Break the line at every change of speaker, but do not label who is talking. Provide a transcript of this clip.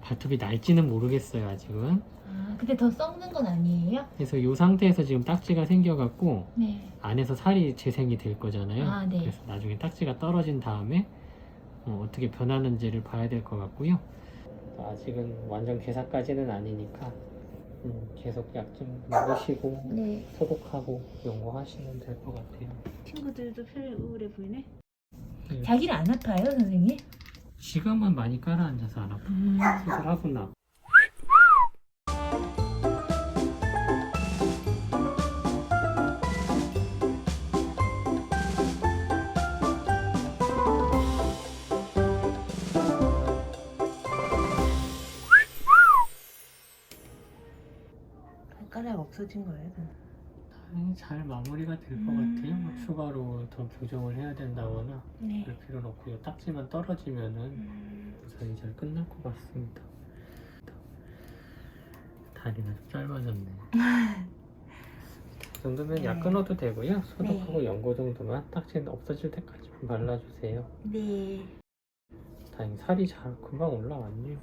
발톱이 날지는 모르겠어요 아직은.
아, 근데 더 썩는 건 아니에요?
그래서 이 상태에서 지금 딱지가 생겨갖고
네.
안에서 살이 재생이 될 거잖아요.
아, 네.
그래서 나중에 딱지가 떨어진 다음에 어, 떻게 변하는지를 봐야 될 것 같고요. 아직은 완전 개사까지는 아니니까 음, 계속 약 좀 먹으시고
네.
소독하고 연구하시면 될 것 같아요.
친구들도 별 우울해 보이네.
자기는 안 아파요, 선생님?
지금은 많이 깔아앉아서 안 아파.
음.
수술하고 나.
발가락 없어진 거예요.
다행히 잘 마무리가 될것
음.
같아요. 뭐 추가로 더 교정을 해야 된다거나
네.
그럴 필요는 없고요. 딱지만 떨어지면은
음.
무사히 잘 끝날 것 같습니다. 다리가 좀 짧아졌네. 이 정도면 약
네.
끊어도 되고요. 소독하고 연고 정도만 딱지는 없어질 때까지 발라주세요.
네.
다행히 살이 잘 금방 올라왔네요.